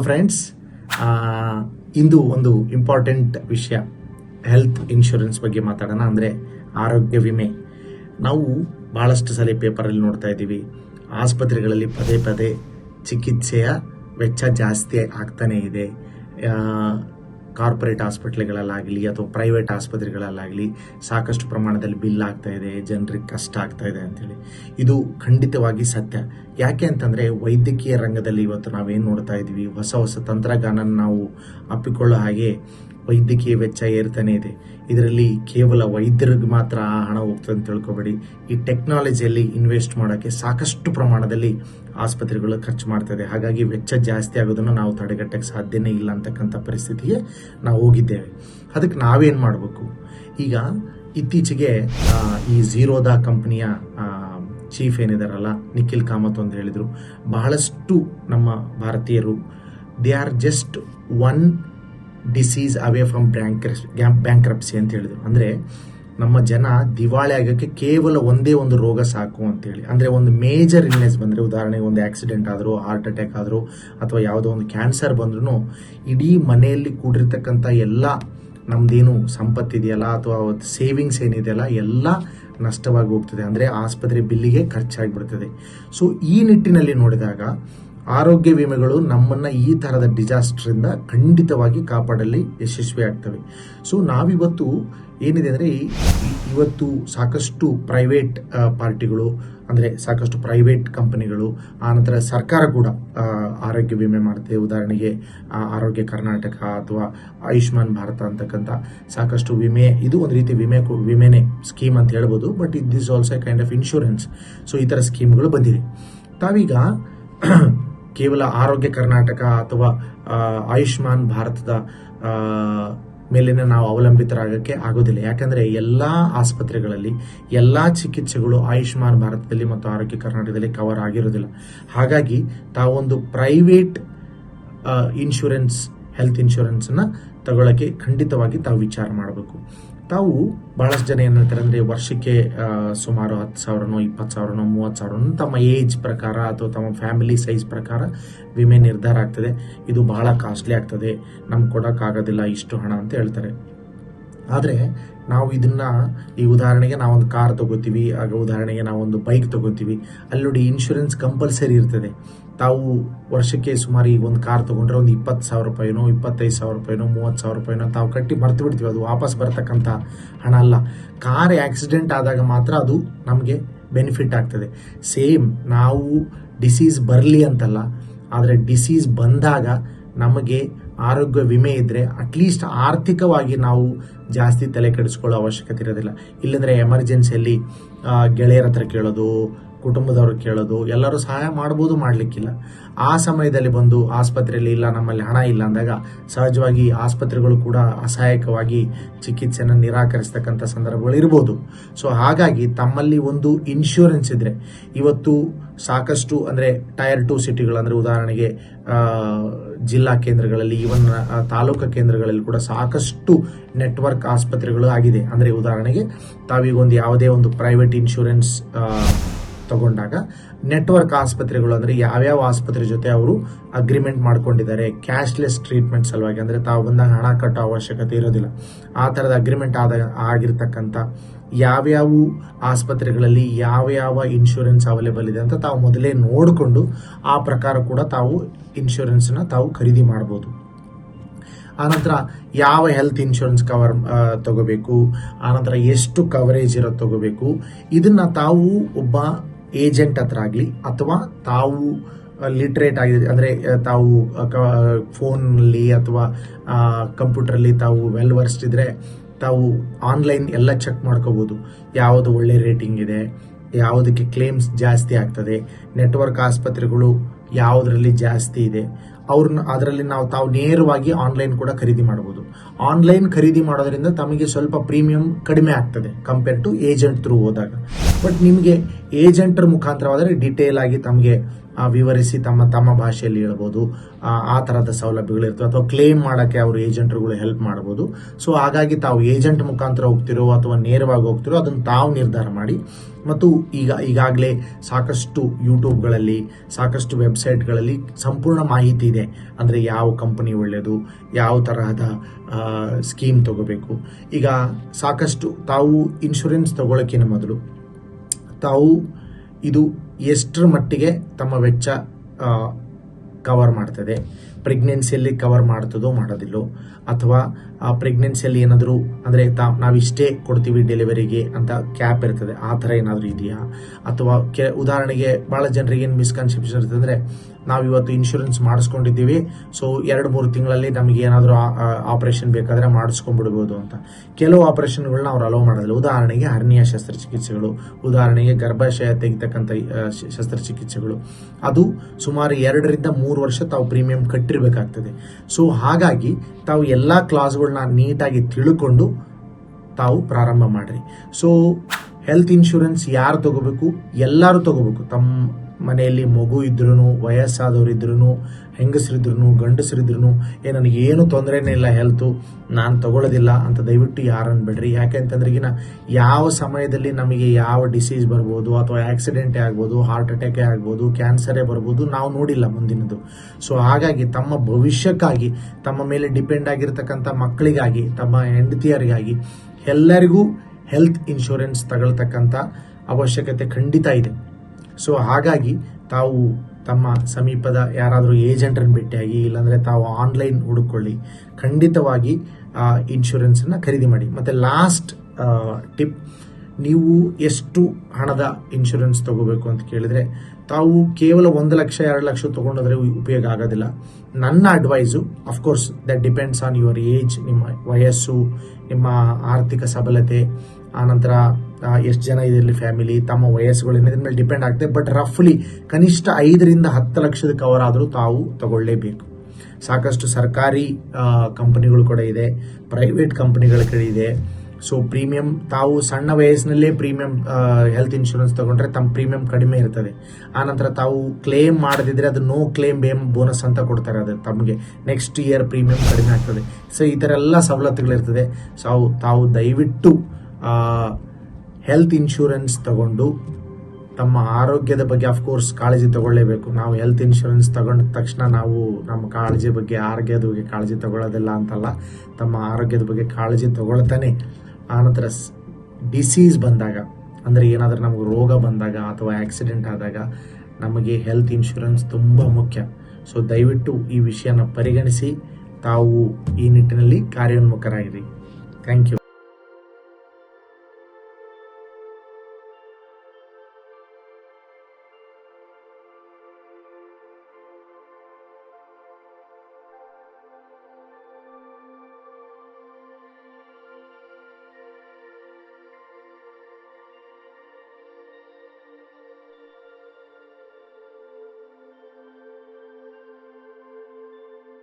Friends ಇಂದು ಒಂದು important ವಿಷಯ. Health insurance ಬಗ್ಗೆ ಮಾತಾಡೋಣ ಅಂದರೆ ಆರೋಗ್ಯ ವಿಮೆ. ನಾವು ಭಾಳಷ್ಟು ಸಲ ಪೇಪರಲ್ಲಿ ನೋಡ್ತಾ ಇದ್ದೀವಿ. ಆಸ್ಪತ್ರೆಗಳಲ್ಲಿ ಪದೇ ಪದೇ ಚಿಕಿತ್ಸೆಯ ವೆಚ್ಚ ಜಾಸ್ತಿ ಆಗ್ತಾನೇ ಇದೆ. ಕಾರ್ಪೊರೇಟ್ ಹಾಸ್ಪಿಟ್ಲ್ಗಳಲ್ಲಾಗಲಿ ಅಥವಾ ಪ್ರೈವೇಟ್ ಆಸ್ಪತ್ರೆಗಳಲ್ಲಾಗಲಿ ಸಾಕಷ್ಟು ಪ್ರಮಾಣದಲ್ಲಿ ಬಿಲ್ ಆಗ್ತಾ ಇದೆ, ಜನರಿಗೆ ಕಷ್ಟ ಆಗ್ತಾ ಇದೆ ಅಂತೇಳಿ. ಇದು ಖಂಡಿತವಾಗಿ ಸತ್ಯ. ಯಾಕೆ ಅಂತಂದರೆ ವೈದ್ಯಕೀಯ ರಂಗದಲ್ಲಿ ಇವತ್ತು ನಾವೇನು ನೋಡ್ತಾ ಇದ್ದೀವಿ ಹೊಸ ಹೊಸ ತಂತ್ರಜ್ಞಾನ ನಾವು ಅಪ್ಪಿಕೊಳ್ಳೋ ಹಾಗೆ ವೈದ್ಯಕೀಯ ವೆಚ್ಚ ಏರ್ತಾನೆ ಇದೆ. ಇದರಲ್ಲಿ ಕೇವಲ ವೈದ್ಯರಿಗೆ ಮಾತ್ರ ಆ ಹಣ ಹೋಗ್ತದೆ ಅಂತ ತಿಳ್ಕೊಬೇಡಿ. ಈ ಟೆಕ್ನಾಲಜಿಯಲ್ಲಿ ಇನ್ವೆಸ್ಟ್ ಮಾಡೋಕ್ಕೆ ಸಾಕಷ್ಟು ಪ್ರಮಾಣದಲ್ಲಿ ಆಸ್ಪತ್ರೆಗಳು ಖರ್ಚು ಮಾಡ್ತದೆ ಹಾಗಾಗಿ ವೆಚ್ಚ ಜಾಸ್ತಿ ಆಗೋದನ್ನು ನಾವು ತಡೆಗಟ್ಟಕ್ಕೆ ಸಾಧ್ಯನೇ ಇಲ್ಲ ಅಂತಕ್ಕಂಥ ಪರಿಸ್ಥಿತಿಗೆ ನಾವು ಹೋಗಿದ್ದೇವೆ. ಅದಕ್ಕೆ ನಾವೇನು ಮಾಡಬೇಕು? ಈಗ ಇತ್ತೀಚೆಗೆ ಈ ಝೀರೋದ ಕಂಪ್ನಿಯ ಚೀಫ್ ಏನಿದಾರಲ್ಲ, ನಿಖಿಲ್ ಕಾಮತ್ ಅಂತ ಹೇಳಿದರು. ಬಹಳಷ್ಟು ನಮ್ಮ ಭಾರತೀಯರು they are just one disease away from bank bankruptcy ಅಂತ ಹೇಳಿದ್ರು. ಅಂದರೆ ನಮ್ಮ ಜನ ದಿವಾಳಿ ಆಗೋಕ್ಕೆ ಕೇವಲ ಒಂದೇ ಒಂದು ರೋಗ ಸಾಕು ಅಂತೇಳಿ ಅಂದರೆ ಒಂದು ಮೇಜರ್ ಇಲ್ನೆಸ್ ಬಂದರೆ, ಉದಾಹರಣೆಗೆ ಒಂದು ಆಕ್ಸಿಡೆಂಟ್ ಆದರೂ ಹಾರ್ಟ್ ಅಟ್ಯಾಕ್ ಆದರೂ, ಅಥವಾ ಯಾವುದೋ ಒಂದು ಕ್ಯಾನ್ಸರ್ ಬಂದ್ರೂ ಇಡೀ ಮನೆಯಲ್ಲಿ ಕೂಡಿರ್ತಕ್ಕಂಥ ಎಲ್ಲ ನಮ್ದೇನು ಸಂಪತ್ತಿದೆಯಲ್ಲ ಅಥವಾ ಸೇವಿಂಗ್ಸ್ ಏನಿದೆಯಲ್ಲ, ಎಲ್ಲ ನಷ್ಟವಾಗಿ ಹೋಗ್ತದೆ. ಅಂದರೆ ಆಸ್ಪತ್ರೆ ಬಿಲ್ಲಿಗೆ ಖರ್ಚಾಗಿಬಿಡ್ತದೆ. ಸೊ ಈ ನಿಟ್ಟಿನಲ್ಲಿ ನೋಡಿದಾಗ ಆರೋಗ್ಯ ವಿಮೆಗಳು ನಮ್ಮನ್ನ ಈ ಥರದ ಡಿಸಾಸ್ಟರ್ ಇಂದ ಖಂಡಿತವಾಗಿ ಕಾಪಾಡಲಿ ಯಶಸ್ವಿ ಆಗ್ತವೆ. ಸೊ ನಾವಿವತ್ತು ಏನಿದೆ ಅಂದ್ರೆ, ಇವತ್ತು ಸಾಕಷ್ಟು ಪ್ರೈವೇಟ್ ಪಾರ್ಟಿಗಳು, ಅಂದ್ರೆ ಸಾಕಷ್ಟು ಪ್ರೈವೇಟ್ ಕಂಪನಿಗಳು ಆನಂತರ ಸರ್ಕಾರ ಕೂಡ ಆರೋಗ್ಯ ವಿಮೆ ಮಾಡುತ್ತೆ. ಉದಾಹರಣೆಗೆ ಆರೋಗ್ಯ ಕರ್ನಾಟಕ ಅಥವಾ ಆಯುಷ್ಮಾನ್ ಭಾರತ ಅಂತಕ್ಕಂಥ ಸಾಕಷ್ಟು ವಿಮೆ, ಇದು ಒಂದು ರೀತಿ ವಿಮೆ ವಿಮೆನೆ ಸ್ಕೀಮ್ ಅಂತ ಹೇಳ್ಬೋದು but it this also kind of insurance so ಈ ಥರ ಸ್ಕೀಮ್ಗಳು ಬಂದಿದೆ ತಾವೀಗ ಕೇವಲ ಆರೋಗ್ಯ ಕರ್ನಾಟಕ ಅಥವಾ ಆಯುಷ್ಮಾನ್ ಭಾರತದ ಮೇಲಿನ ನಾವು ಅವಲಂಬಿತರಾಗಕ್ಕೆ ಆಗೋದಿಲ್ಲ. ಯಾಕಂದ್ರೆ ಎಲ್ಲಾ ಆಸ್ಪತ್ರೆಗಳಲ್ಲಿ ಎಲ್ಲಾ ಚಿಕಿತ್ಸೆಗಳು ಆಯುಷ್ಮಾನ್ ಭಾರತದಲ್ಲಿ ಮತ್ತು ಆರೋಗ್ಯ ಕರ್ನಾಟಕದಲ್ಲಿ ಕವರ್ ಆಗಿರೋದಿಲ್ಲ. ಹಾಗಾಗಿ ತಾವೊಂದು ಪ್ರೈವೇಟ್ ಇನ್ಶೂರೆನ್ಸ್ ಹೆಲ್ತ್ ಇನ್ಶೂರೆನ್ಸ್ನ ತಗೊಳ್ಳೋಕ್ಕೆ ಖಂಡಿತವಾಗಿ ತಾವು ವಿಚಾರ ಮಾಡಬೇಕು. ತಾವು ಬಹಳಷ್ಟು ಜನ ಏನು ಹೇಳ್ತಾರೆ ಅಂದ್ರೆ ವರ್ಷಕ್ಕೆ ಸುಮಾರು ಹತ್ತು ಸಾವಿರನೋ, ಇಪ್ಪತ್ತು ಸಾವಿರನೋ, ಮೂವತ್ತು ಸಾವಿರನೋ ತಮ್ಮ ಏಜ್ ಪ್ರಕಾರ ಅಥವಾ ತಮ್ಮ ಫ್ಯಾಮಿಲಿ ಸೈಜ್ ಪ್ರಕಾರ ವಿಮೆ ನಿರ್ಧಾರ ಆಗ್ತದೆ. ಇದು ಬಹಳ ಕಾಸ್ಟ್ಲಿ ಆಗ್ತದೆ. ನಮ್ಗೆ ಕೊಡೋಕ್ಕಾಗೋದಿಲ್ಲ ಇಷ್ಟು ಹಣ ಅಂತ ಹೇಳ್ತಾರೆ. ಆದರೆ ನಾವು ಇದನ್ನ, ಈ ಉದಾಹರಣೆಗೆ ನಾವೊಂದು ಕಾರ್ ತಗೋತೀವಿ, ಆಗ ಉದಾಹರಣೆಗೆ ನಾವೊಂದು ಬೈಕ್ ತಗೋತೀವಿ. ಅಲ್ಲಿ ನೋಡಿ ಇನ್ಶೂರೆನ್ಸ್ ಕಂಪಲ್ಸರಿ ಇರ್ತದೆ. ತಾವು ವರ್ಷಕ್ಕೆ ಸುಮಾರು ಈಗ ಒಂದು ಕಾರ್ ತಗೊಂಡ್ರೆ ಒಂದು ಇಪ್ಪತ್ತು ಸಾವಿರ ರೂಪಾಯಿನೋ, ಇಪ್ಪತ್ತೈದು ಸಾವಿರ ರೂಪಾಯಿನೋ, ಮೂವತ್ತು ಸಾವಿರ ರೂಪಾಯಿನೋ ತಾವು ಕಟ್ಟಿ ಮರ್ತು ಬಿಡ್ತೀವಿ. ಅದು ವಾಪಸ್ ಬರ್ತಕ್ಕಂಥ ಹಣ ಅಲ್ಲ. ಕಾರ್ ಆಕ್ಸಿಡೆಂಟ್ ಆದಾಗ ಮಾತ್ರ ಅದು ನಮಗೆ ಬೆನಿಫಿಟ್ ಆಗ್ತದೆ. ಸೇಮ್ ನಾವು ಡಿಸೀಸ್ ಬರಲಿ ಅಂತಲ್ಲ, ಆದರೆ ಡಿಸೀಸ್ ಬಂದಾಗ ನಮಗೆ ಆರೋಗ್ಯ ವಿಮೆ ಇದ್ರೆ ಅಟ್ಲೀಸ್ಟ್ ಆರ್ಥಿಕವಾಗಿ ನಾವು ಜಾಸ್ತಿ ತಲೆ ಕೆಡಿಸ್ಕೊಳ್ಳೋ ಅವಶ್ಯಕತೆ ಇರೋದಿಲ್ಲ. ಇಲ್ಲಂದ್ರೆ ಎಮರ್ಜೆನ್ಸಿಯಲ್ಲಿ ಗೆಳೆಯರ ಹತ್ರ ಕೇಳೋದು ಕುಟುಂಬದವ್ರು ಕೇಳೋದು, ಎಲ್ಲರೂ ಸಹಾಯ ಮಾಡ್ಬೋದು ಮಾಡಲಿಕ್ಕಿಲ್ಲ. ಆ ಸಮಯದಲ್ಲಿ ಬಂದು ಆಸ್ಪತ್ರೆಯಲ್ಲಿ ಇಲ್ಲ, ನಮ್ಮಲ್ಲಿ ಹಣ ಇಲ್ಲ ಅಂದಾಗ ಸಹಜವಾಗಿ ಆಸ್ಪತ್ರೆಗಳು ಕೂಡ ಅಸಹಾಯಕವಾಗಿ ಚಿಕಿತ್ಸೆಯನ್ನು ನಿರಾಕರಿಸ್ತಕ್ಕಂಥ ಸಂದರ್ಭಗಳು ಇರ್ಬೋದು. ಸೊ ಹಾಗಾಗಿ ತಮ್ಮಲ್ಲಿ ಒಂದು ಇನ್ಶೂರೆನ್ಸ್ ಇದ್ರೆ, ಇವತ್ತು ಸಾಕಷ್ಟು ಅಂದ್ರೆ ಟೈರ್ ಟು ಸಿಟಿಗಳು ಅಂದ್ರೆ ಉದಾಹರಣೆಗೆ ಜಿಲ್ಲಾ ಕೇಂದ್ರಗಳಲ್ಲಿ ಇವನ್ ತಾಲೂಕು ಕೇಂದ್ರಗಳಲ್ಲಿ ಕೂಡ ಸಾಕಷ್ಟು ನೆಟ್ವರ್ಕ್ ಆಸ್ಪತ್ರೆಗಳು ಆಗಿದೆ. ಅಂದ್ರೆ ಉದಾಹರಣೆಗೆ ತಾವೀಗ ಒಂದು ಯಾವುದೇ ಒಂದು ಪ್ರೈವೇಟ್ ಇನ್ಶೂರೆನ್ಸ್ ತಗೊಂಡಾಗ ನೆಟ್ವರ್ಕ್ ಆಸ್ಪತ್ರೆಗಳು ಅಂದ್ರೆ ಯಾವ್ಯಾವ ಆಸ್ಪತ್ರೆ ಜೊತೆ ಅವರು ಅಗ್ರಿಮೆಂಟ್ ಮಾಡ್ಕೊಂಡಿದ್ದಾರೆ ಕ್ಯಾಶ್ಲೆಸ್ ಟ್ರೀಟ್ಮೆಂಟ್ ಸಲುವಾಗಿ, ಅಂದ್ರೆ ತಾವು ಬಂದಾಗ ಹಣ ಕಟ್ಟೋ ಅವಶ್ಯಕತೆ ಇರೋದಿಲ್ಲ. ಆ ಥರದ ಅಗ್ರಿಮೆಂಟ್ ಆದ ಆಗಿರ್ತಕ್ಕಂಥ ಯಾವ್ಯಾವ ಆಸ್ಪತ್ರೆಗಳಲ್ಲಿ ಯಾವ ಯಾವ ಇನ್ಶೂರೆನ್ಸ್ ಅವೈಲೇಬಲ್ ಇದೆ ಅಂತ ತಾವು ಮೊದಲೇ ನೋಡಿಕೊಂಡು ಆ ಪ್ರಕಾರ ಕೂಡ ತಾವು ಇನ್ಶೂರೆನ್ಸ್ನ ತಾವು ಖರೀದಿ ಮಾಡ್ಬೋದು. ಆನಂತರ ಯಾವ ಹೆಲ್ತ್ ಇನ್ಶೂರೆನ್ಸ್ ಕವರ್ ತಗೋಬೇಕು ಆನಂತರ ಎಷ್ಟು ಕವರೇಜ್ ಇರೋದು ತಗೋಬೇಕು, ಇದನ್ನ ತಾವು ಒಬ್ಬ ಏಜೆಂಟ್ ಹತ್ರ ಆಗಲಿ ಅಥವಾ ತಾವು ಲಿಟ್ರೇಟ್ ಆಗಿದೆ ಅಂದರೆ ತಾವು ಫೋನಲ್ಲಿ ಅಥವಾ ಕಂಪ್ಯೂಟ್ರಲ್ಲಿ ತಾವು ವೆಲ್ ವರ್ಸ್ಟಿದ್ರೆ ತಾವು ಆನ್ಲೈನ್ ಎಲ್ಲ ಚೆಕ್ ಮಾಡ್ಕೋಬೋದು. ಯಾವುದು ಒಳ್ಳೆ ರೇಟಿಂಗ್ ಇದೆ, ಯಾವುದಕ್ಕೆ ಕ್ಲೇಮ್ಸ್ ಜಾಸ್ತಿ ಆಗ್ತದೆ ನೆಟ್ವರ್ಕ್ ಆಸ್ಪತ್ರೆಗಳು ಯಾವುದರಲ್ಲಿ ಜಾಸ್ತಿ ಇದೆ ಅವ್ರನ್ನ ಅದರಲ್ಲಿ ನಾವು ತಾವು ನೇರವಾಗಿ ಆನ್ಲೈನ್ ಕೂಡ ಖರೀದಿ ಮಾಡಬಹುದು. ಆನ್ಲೈನ್ ಖರೀದಿ ಮಾಡೋದ್ರಿಂದ ತಮಗೆ ಸ್ವಲ್ಪ ಪ್ರೀಮಿಯಂ ಕಡಿಮೆ ಆಗ್ತದೆ ಕಂಪೇರ್ ಟು ಏಜೆಂಟ್ ಥ್ರೂ ಹೋದಾಗ. ಬಟ್ ನಿಮಗೆ ಏಜೆಂಟರ್ ಮುಖಾಂತರವಾದರೆ ಡಿಟೇಲ್ ಆಗಿ ತಮಗೆ ವಿವರಿಸಿ ತಮ್ಮ ತಮ್ಮ ಭಾಷೆಯಲ್ಲಿ ಹೇಳ್ಬೋದು. ಆ, ಥರದ ಸೌಲಭ್ಯಗಳಿರ್ತವೆ ಅಥವಾ ಕ್ಲೇಮ್ ಮಾಡೋಕ್ಕೆ ಅವರು ಏಜೆಂಟ್ರುಗಳು ಹೆಲ್ಪ್ ಮಾಡ್ಬೋದು. ಸೊ ಹಾಗಾಗಿ ತಾವು ಏಜೆಂಟ್ ಮುಖಾಂತರ ಹೋಗ್ತಿರೋ ಅಥವಾ ನೇರವಾಗಿ ಹೋಗ್ತಿರೋ ಅದನ್ನು ತಾವು ನಿರ್ಧಾರ ಮಾಡಿ. ಮತ್ತು ಈಗ ಈಗಾಗಲೇ ಸಾಕಷ್ಟು ಯೂಟ್ಯೂಬ್ಗಳಲ್ಲಿ ಸಾಕಷ್ಟು ವೆಬ್ಸೈಟ್ಗಳಲ್ಲಿ ಸಂಪೂರ್ಣ ಮಾಹಿತಿ ಇದೆ. ಅಂದರೆ ಯಾವ ಕಂಪನಿ ಒಳ್ಳೆಯದು ಯಾವ ತರಹದ ಸ್ಕೀಮ್ ತಗೋಬೇಕು. ಈಗ ಸಾಕಷ್ಟು ತಾವು ಇನ್ಶೂರೆನ್ಸ್ ತಗೊಳ್ಳೋಕ್ಕಿಂತ ಮೊದಲು ತಾವು ಇದು ಎಷ್ಟರ ಮಟ್ಟಿಗೆ ತಮ್ಮ ವೆಚ್ಚ ಕವರ್ ಮಾಡ್ತದೆ. ಪ್ರೆಗ್ನೆನ್ಸಿಯಲ್ಲಿ ಕವರ್ ಮಾಡ್ತದೋ, ಮಾಡೋದಿಲ್ಲೋ, ಅಥವಾ ಆ ಪ್ರೆಗ್ನೆನ್ಸಿಯಲ್ಲಿ ಏನಾದರೂ, ಅಂದರೆ ತಾ, ನಾವಿಷ್ಟೇ ಕೊಡ್ತೀವಿ ಡೆಲಿವರಿಗೆ ಅಂತ ಕ್ಯಾಪ್ ಇರ್ತದೆ. ಆ ಥರ ಏನಾದರೂ ಇದೆಯಾ? ಅಥವಾ ಕೆ, ಉದಾಹರಣೆಗೆ ಭಾಳ ಜನರಿಗೆ ಏನು ಮಿಸ್ಕನ್ಸೆಪ್ಷನ್ ಇರ್ತದೆ ಅಂದರೆ ನಾವು ಇವತ್ತು ಇನ್ಶೂರೆನ್ಸ್ ಮಾಡಿಸ್ಕೊಂಡಿದ್ದೀವಿ ಸೊ ಎರಡು ಮೂರು ತಿಂಗಳಲ್ಲಿ ನಮಗೆ ಏನಾದರೂ ಆಪರೇಷನ್ ಬೇಕಾದರೆ ಮಾಡಿಸ್ಕೊಂಡ್ಬಿಡ್ಬೋದು ಅಂತ. ಕೆಲವು ಆಪರೇಷನ್ಗಳನ್ನ ಅವ್ರು ಅಲೋ ಮಾಡೋದಿಲ್ಲ. ಉದಾಹರಣೆಗೆ ಹರ್ನಿಯ ಶಸ್ತ್ರಚಿಕಿತ್ಸೆಗಳು, ಉದಾಹರಣೆಗೆ ಗರ್ಭಾಶಯ ತೆಗಿತಕ್ಕಂಥ ಶಸ್ತ್ರಚಿಕಿತ್ಸೆಗಳು. ಅದು ಸುಮಾರು ಎರಡರಿಂದ ಮೂರು ವರ್ಷ ತಾವು ಪ್ರೀಮಿಯಂ ಕಟ್ಟಿರಬೇಕಾಗ್ತದೆ. ಸೊ ಹಾಗಾಗಿ ತಾವು ಎಲ್ಲ ಕ್ಲಾಸ್ಗಳನ್ನ ನೀಟಾಗಿ ತಿಳ್ಕೊಂಡು ತಾವು ಪ್ರಾರಂಭ ಮಾಡ್ರಿ. ಸೊ ಹೆಲ್ತ್ ಇನ್ಶೂರೆನ್ಸ್ ಯಾರು ತಗೋಬೇಕು? ಎಲ್ಲರೂ ತಗೋಬೇಕು. ತಮ್ಮ ಮನೆಯಲ್ಲಿ ಮಗು ಇದ್ರೂ ವಯಸ್ಸಾದವ್ರು ಇದ್ರೂ ಹೆಂಗಸರಿದ್ರು ಗಂಡಸರಿದ್ರು ಏ, ನನಗೆ ಏನು ತೊಂದರೆನೇ ಇಲ್ಲ ಹೆಲ್ತು ನಾನು ತಗೊಳ್ಳೋದಿಲ್ಲ ಅಂತ ದಯವಿಟ್ಟು ಯಾರನ್ನು ಬೇಡ್ರಿ. ಯಾಕೆ ಅಂತಂದ್ರೆ ಈಗಿನ ಯಾವ ಸಮಯದಲ್ಲಿ ನಮಗೆ ಯಾವ ಡಿಸೀಸ್ ಬರ್ಬೋದು ಅಥವಾ ಆಕ್ಸಿಡೆಂಟೇ ಆಗ್ಬೋದು ಹಾರ್ಟ್ ಅಟ್ಯಾಕೇ ಆಗ್ಬೋದು ಕ್ಯಾನ್ಸರೇ ಬರ್ಬೋದು, ನಾವು ನೋಡಿಲ್ಲ ಮುಂದಿನದು. ಸೊ ಹಾಗಾಗಿ ತಮ್ಮ ಭವಿಷ್ಯಕ್ಕಾಗಿ, ತಮ್ಮ ಮೇಲೆ ಡಿಪೆಂಡ್ ಆಗಿರ್ತಕ್ಕಂಥ ಮಕ್ಕಳಿಗಾಗಿ, ತಮ್ಮ ಹೆಂಡತಿಯರಿಗಾಗಿ ಎಲ್ಲರಿಗೂ ಹೆಲ್ತ್ ಇನ್ಶೂರೆನ್ಸ್ ತಗೊಳ್ತಕ್ಕಂಥ ಅವಶ್ಯಕತೆ ಖಂಡಿತ ಇದೆ. ಸೊ ಹಾಗಾಗಿ ತಾವು ತಮ್ಮ ಸಮೀಪದ ಯಾರಾದರೂ ಏಜೆಂಟನ್ನು ಭೇಟಿಯಾಗಿ, ಇಲ್ಲಾಂದರೆ ತಾವು ಆನ್ಲೈನ್ ಹುಡುಕೊಳ್ಳಿ ಖಂಡಿತವಾಗಿ ಇನ್ಶೂರೆನ್ಸನ್ನು ಖರೀದಿ ಮಾಡಿ. ಮತ್ತು ಲಾಸ್ಟ್ ಟಿಪ್, ನೀವು ಎಷ್ಟು ಹಣದ ಇನ್ಶೂರೆನ್ಸ್ ತಗೋಬೇಕು ಅಂತ ಕೇಳಿದರೆ, ತಾವು ಕೇವಲ ಒಂದು ಲಕ್ಷ, ಎರಡು ಲಕ್ಷ ತೊಗೊಂಡೋದ್ರೆ ಉಪಯೋಗ ಆಗೋದಿಲ್ಲ. ನನ್ನ advice of course that depends on your age ನಿಮ್ಮ ವಯಸ್ಸು, ನಿಮ್ಮ ಆರ್ಥಿಕ ಸಬಲತೆ ಆನಂತರ ಎಷ್ಟು ಜನ ಇದರಲ್ಲಿ ಫ್ಯಾಮಿಲಿ ತಮ್ಮ ವಯಸ್ಸುಗಳು ಇದ್ರ ಮೇಲೆ ಡಿಪೆಂಡ್ ಆಗುತ್ತೆ ಬಟ್ ರಫ್ಲಿ ಕನಿಷ್ಠ ಐದರಿಂದ ಹತ್ತು ಲಕ್ಷದ ಕವರ್ ಆದರೂ ತಾವು ತಗೊಳ್ಳೇಬೇಕು. ಸಾಕಷ್ಟು ಸರ್ಕಾರಿ ಕಂಪನಿಗಳು ಕೂಡ ಇದೆ. ಪ್ರೈವೇಟ್ ಕಂಪನಿಗಳ ಕಡೆ ಇದೆ. ಸೊ ಪ್ರೀಮಿಯಂ ತಾವು ಸಣ್ಣ ವಯಸ್ಸಿನಲ್ಲೇ ಪ್ರೀಮಿಯಂ ಹೆಲ್ತ್ ಇನ್ಶೂರೆನ್ಸ್ ತಗೊಂಡ್ರೆ ತಮ್ಮ ಪ್ರೀಮಿಯಂ ಕಡಿಮೆ ಇರ್ತದೆ. ಆನಂತರ ತಾವು ಕ್ಲೇಮ್ ಮಾಡದಿದ್ರೆ ಅದು ನೋ ಕ್ಲೇಮ್ ಬೇಮ್ ಬೋನಸ್ ಅಂತ ಕೊಡ್ತಾರೆ ಅದು ತಮಗೆ. ನೆಕ್ಸ್ಟ್ ಇಯರ್ ಪ್ರೀಮಿಯಂ ಕಡಿಮೆ ಆಗ್ತದೆ. ಸೊ ಈ ಥರ ಎಲ್ಲ ಸವಲತ್ತುಗಳಿರ್ತದೆ. ಸೊ ತಾವು ದಯವಿಟ್ಟು ಹೆಲ್ತ್ ಇನ್ಶೂರೆನ್ಸ್ ತಗೊಂಡು ತಮ್ಮ ಆರೋಗ್ಯದ ಬಗ್ಗೆ ಅಫ್ಕೋರ್ಸ್ ಕಾಳಜಿ ತಗೊಳ್ಳೇಬೇಕು. ನಾವು ಹೆಲ್ತ್ ಇನ್ಶೂರೆನ್ಸ್ ತಗೊಂಡ ತಕ್ಷಣ ನಾವು ನಮ್ಮ ಕಾಳಜಿ ಬಗ್ಗೆ, ಆರೋಗ್ಯದ ಬಗ್ಗೆ ಕಾಳಜಿ ತಗೊಳ್ಳೋದಿಲ್ಲ ಅಂತಲ್ಲ, ತಮ್ಮ ಆರೋಗ್ಯದ ಬಗ್ಗೆ ಕಾಳಜಿ ತಗೊಳ್ತಾನೆ. ಆನಂತರ ಡಿಸೀಸ್ ಬಂದಾಗ, ಅಂದರೆ ಏನಾದರೂ ನಮಗೆ ರೋಗ ಬಂದಾಗ ಅಥವಾ ಆಕ್ಸಿಡೆಂಟ್ ಆದಾಗ ನಮಗೆ ಹೆಲ್ತ್ ಇನ್ಶೂರೆನ್ಸ್ ತುಂಬ ಮುಖ್ಯ. ಸೊ ದಯವಿಟ್ಟು ಈ ವಿಷಯನ ಪರಿಗಣಿಸಿ ತಾವು ಈ ನಿಟ್ಟಿನಲ್ಲಿ ಕಾರ್ಯೋನ್ಮುಖರಾಗಿರಿ. Thank you